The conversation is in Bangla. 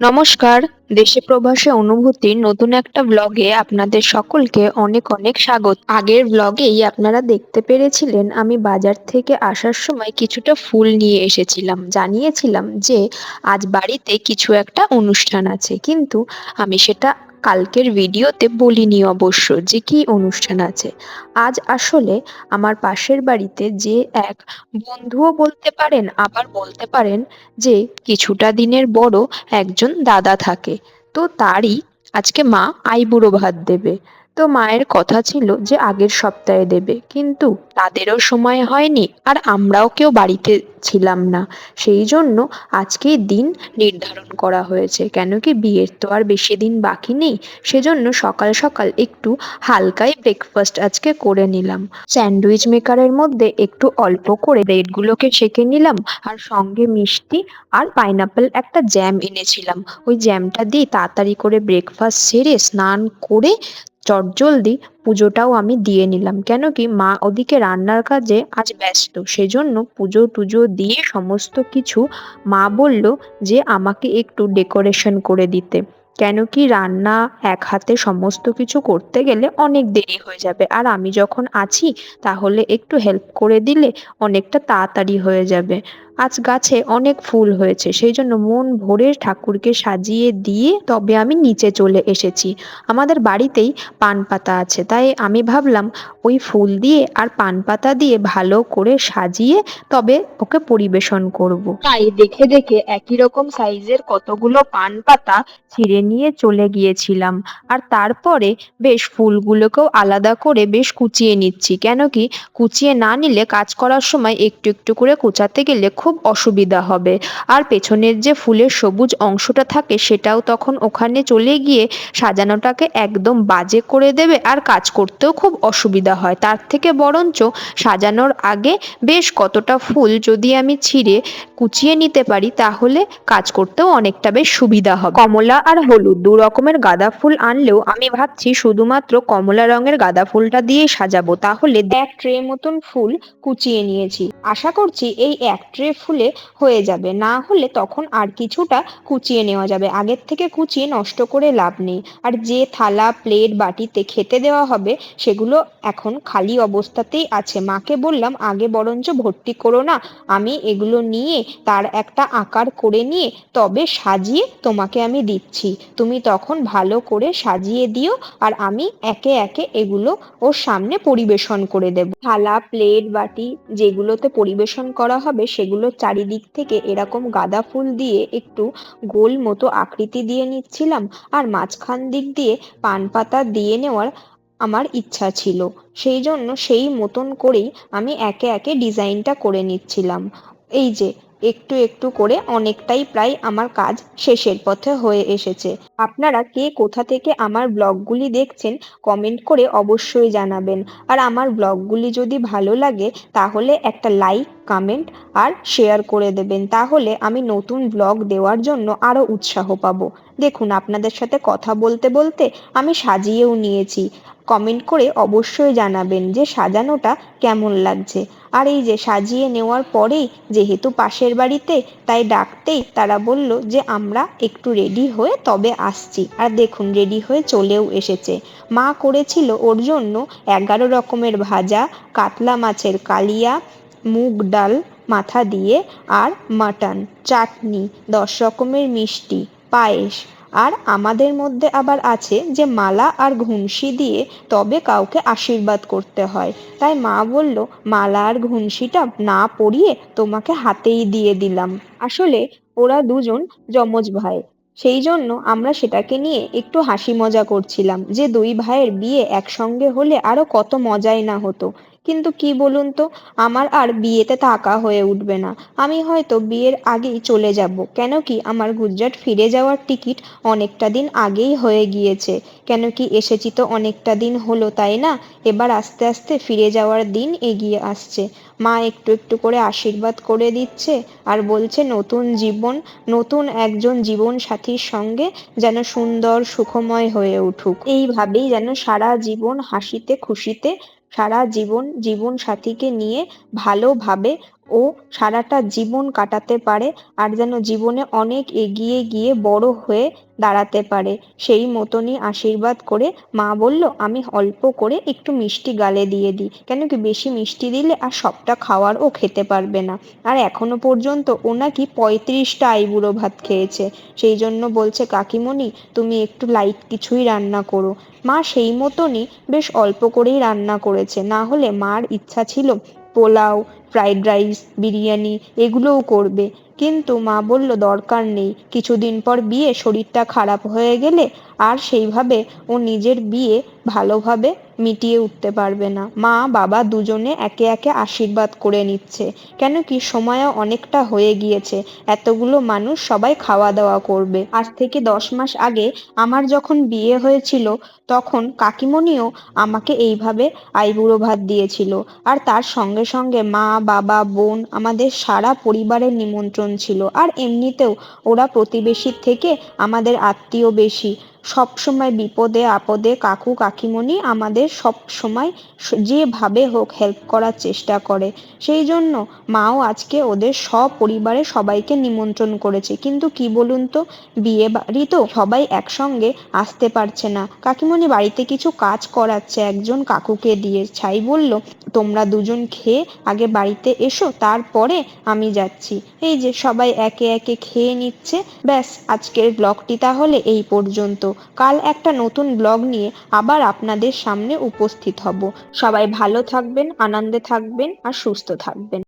নমস্কার, দেশে প্রবাসে অনুভূতির নতুন একটা ব্লগে আপনাদের সকলকে অনেক অনেক স্বাগত। আগের ব্লগেই আপনারা দেখতে পেরেছিলেন, আমি বাজার থেকে আসার সময় কিছুটা ফুল নিয়ে এসেছিলাম। জানিয়েছিলাম যে, আজ বাড়িতে কিছু একটা অনুষ্ঠান আছে, কিন্তু আমি সেটা কালকের ভিডিওতে বলিনি অবশ্য যে কি অনুষ্ঠান আছে। আজ আসলে আমার পাশের বাড়িতে যে এক বন্ধুও বলতে পারেন, আবার বলতে পারেন যে কিছুটা দিনের বড় একজন দাদা থাকে। তো তারই আজকে মা আইবুড়ো ভাত দেবে। তো মায়ের কথা ছিল যে আগের সপ্তাহে দেবে, কিন্তু তাদেরও সময় হয়নি আর আমরাও কেউ বাড়িতে ছিলাম না। সেই জন্য আজকেই দিন নির্ধারণ করা হয়েছে। কেন কি বিয়ের তো আর বেশি দিন বাকি নেই, সেজন্য সকাল সকাল একটু হালকাই ব্রেকফাস্ট আজকে করে নিলাম। স্যান্ডউইচ মেকারের মধ্যে একটু অল্প করে ব্রেডগুলোকে সেঁকে নিলাম আর সঙ্গে মিষ্টি আর পাইনাপেল একটা জ্যাম এনেছিলাম। ওই জ্যামটা দিয়ে তাড়াতাড়ি করে ব্রেকফাস্ট সেরে স্নান করে চটজলদি পুজোটাও আমি দিয়ে নিলাম। কেন কি মা ওদিকে রান্নার কাজে আজ ব্যস্ত, সেজন্য পুজো টুজো দিয়ে সমস্ত কিছু মা বলল যে আমাকে একটু ডেকোরেশন করে দিতে। কেন কি রান্না এক হাতে সমস্ত কিছু করতে গেলে অনেক দেরি হয়ে যাবে। আর আমি যখন আছি তাহলে একটু হেল্প করে দিলে অনেকটা তাড়াতাড়ি হয়ে যাবে। আজ গাছে অনেক ফুল হয়েছে, সেই জন্য মন ভরে ঠাকুরকে সাজিয়ে দিয়ে তবে আমি নিচে চলে এসেছি আমাদের বাড়িতেই পান পাতা আছে, তাই আমি ভাবলাম ওই ফুল দিয়ে আর পান পাতা দিয়ে ভালো করে সাজিয়ে তবে ওকে পরিবেশন করব। তাই দেখে দেখে একই রকম সাইজের কতগুলো পান পাতা ছিঁড়ে নিয়ে চলে গিয়েছিলাম আর তারপরে বেশ ফুলগুলোকেও আলাদা করে বেশ কুচিয়ে নিচ্ছি, কেন কি কুচিয়ে না নিলে কাজ করার সময় একটু একটু করে কুচাতে গেলে খুব অসুবিধা হবে। আর পেছনের যে ফুলের সবুজ অংশটা থাকে সেটাও তখন ওখানে চলে গিয়ে সাজানোটাকে একদম বাজে করে দেবে আর কাজ করতেও খুব অসুবিধা হয়। তার থেকে বরঞ্চ সাজানোর আগে বেশ কতটা ফুল যদি আমি ছিঁড়ে কুচিয়ে নিতে পারি তাহলে কাজ করতেও অনেকটা বেশ সুবিধা হবে। কমলা আর হলুদ দু রকমের গাঁদা ফুল আনলেও আমি ভাবছি শুধুমাত্র কমলা রঙের গাঁদা ফুলটা দিয়ে সাজাবো। তাহলে এক ট্রে মতন ফুল কুচিয়ে নিয়েছি। আশা করছি এই এক ট্রে ফুলে হয়ে যাবে। না হলে তখন আর কিছুটা কুচিয়ে নেওয়া যাবে। আগের থেকে কুচিয়ে নষ্ট করে লাভ নেই। আর যে থালা, প্লেট বাটিতে খেতে দেওয়া হবে, সেগুলো এখন খালি অবস্থাতেই আছে। মাকে বললাম, আগে বরঞ্চ ভর্তি করো না। আমি এগুলো নিয়ে তার একটা আকার করে নিয়ে তবে সাজিয়ে তোমাকে আমি দিচ্ছি। তুমি তখন ভালো করে সাজিয়ে দিও আর আমি একে একে এগুলো ওর সামনে পরিবেশন করে দেব। থালা, প্লেট, বাটি যেগুলোতে পরিবেশন করা হবে, সেগুলো চারিদিক থেকে এরকম গাঁদা ফুল দিয়ে একটু গোল মতো আকৃতি দিয়ে নিচ্ছিলাম আর মাঝখান দিক দিয়ে পান পাতা দিয়ে নেওয়ার আমার ইচ্ছা ছিল। সেই জন্য সেই মতন করেই আমি একে একে ডিজাইনটা করে নিচ্ছিলাম। এই যে একটু একটু করে অনেকটাই প্রায় আমার কাজ শেষের পথে হয়ে এসেছে। আপনারা কে কোথা থেকে আমার ব্লগগুলি দেখছেন কমেন্ট করে অবশ্যই জানাবেন। আর আমার ব্লগগুলি যদি ভালো লাগে, তাহলে একটা লাইক কমেন্ট আর শেয়ার করে দেবেন। তাহলে আমি নতুন ব্লগ দেওয়ার জন্য আরও উৎসাহ পাবো। দেখুন, আপনাদের সাথে কথা বলতে বলতে আমি সাজিয়েও নিয়েছি। কমেন্ট করে অবশ্যই জানাবেন যে সাজানোটা কেমন লাগছে। আর এই যে সাজিয়ে নেওয়ার পরেই যেহেতু পাশের বাড়িতে, তাই ডাকতেই তারা বলল যে আমরা একটু রেডি হয়ে তবে আসছি। আর দেখুন, রেডি হয়ে চলেও এসেছে। মা করেছিল ওর জন্য এগারো রকমের ভাজা, কাতলা মাছের কালিয়া, মুগ ডাল মাথা দিয়ে, আর মাটন, চাটনি, দশ রকমের মিষ্টি, পায়েস আর আমাদের মধ্যে আবার আছে যে মালা আর ঘুনসি দিয়ে তবে কাউকে আশীর্বাদ করতে হয়। তাই মা বলল, মালা আর ঘুনসিটা না পরিয়ে তোমাকে হাতেই দিয়ে দিলাম। আসলে ওরা দুজন যমজ ভাই। সেই জন্য আমরা সেটাকে নিয়ে একটু হাসি মজা করছিলাম যে দুই ভাইয়ের বিয়ে একসঙ্গে হলে আরও কত মজাই না হতো। কিন্তু কি বলুন তো, আমার আর বিয়েতে থাকা হয়ে উঠবে না। আমি হয়তো বিয়ের আগেই চলে যাব। কেন কি আমার গুজরাট ফিরে যাওয়ার টিকিট অনেকটা দিন আগেই হয়ে গিয়েছে। কেন কি এসেছি তো অনেকটা দিন হলো, তাই না? এবার আস্তে আস্তে ফিরে যাওয়ার দিন এগিয়ে আসছে। মা একটু একটু করে আশীর্বাদ করে দিচ্ছে আর বলছে, নতুন জীবন, নতুন একজন জীবন সাথীর সঙ্গে যেন সুন্দর সুখময় হয়ে উঠুক। এইভাবেই যেন সারা জীবন হাসিতে খুশিতে সারা জীবন জীবন সাথীকে নিয়ে ভালোভাবে ও সারাটা জীবন কাটাতে পারে আর যেন জীবনে অনেক এগিয়ে গিয়ে বড় হয়ে দাঁড়াতে পারে। সেই মতনই আশীর্বাদ করে মা বলল, আমি অল্প করে একটু মিষ্টি গালে দিয়ে দিই। কেন কি বেশি মিষ্টি দিলে আর সবটা খাওয়ার ও খেতে পারবে না। আর এখনও পর্যন্ত ও নাকি পঁয়ত্রিশটা আইবুড়ো ভাত খেয়েছে। সেই জন্য বলছে, কাকিমণি, তুমি একটু লাইট কিছুই রান্না করো। মা সেই মতনই বেশ অল্প করেই রান্না করেছে। না হলে মার ইচ্ছা ছিল পোলাও ফ্রাইড রাইস বিরিয়ানি এগুলোও করবে। কিন্তু মা বলল, দরকার নেই। কিছুদিন পর বিয়ে, শরীরটা খারাপ হয়ে গেলে আর সেইভাবে ও নিজের বিয়ে ভালোভাবে মিটিয়ে উঠতে পারবে না। মা, বাবা দুজনে একে একে আশীর্বাদ করে নিচ্ছে। কেন কি সময়ও অনেকটা হয়ে গিয়েছে। এতগুলো মানুষ সবাই খাওয়া দাওয়া করবে। আজ থেকে দশ মাস আগে আমার যখন বিয়ে হয়েছিল, তখন কাকিমণিও আমাকে এইভাবে আইবুড়ো ভাত দিয়েছিল। আর তার সঙ্গে সঙ্গে মা, বাবা, বোন আমাদের সারা পরিবারের নিমন্ত্রণ ছিল। আর এমনিতেও ওরা প্রতিবেশীর থেকে আমাদের আত্মীয় বেশি। সব সময় বিপদে, আপদে, কাকু, কাকিমণি আমাদের সব সময় যেভাবে হোক হেল্প করার চেষ্টা করে। সেই জন্য মাও আজকে ওদের সপরিবারে সবাইকে নিমন্ত্রণ করেছে। কিন্তু কি বলুন তো, বিয়ে বাড়ি তো সবাই একসঙ্গে আসতে পারছে না। কাকিমণি বাড়িতে কিছু কাজ করাচ্ছে, একজন কাকুকে দিয়ে। ছাই বলল, তোমরা দুজন খেয়ে আগে বাড়িতে এসো, তারপরে আমি যাচ্ছি। এই যে সবাই একে একে খেয়ে নিচ্ছে। ব্যাস, আজকের ব্লগটি তাহলে এই পর্যন্ত। কাল একটা নতুন ব্লগ নিয়ে আবার আপনাদের সামনে উপস্থিত হব। সবাই ভালো থাকবেন, আনন্দে থাকবেন আর সুস্থ থাকবেন।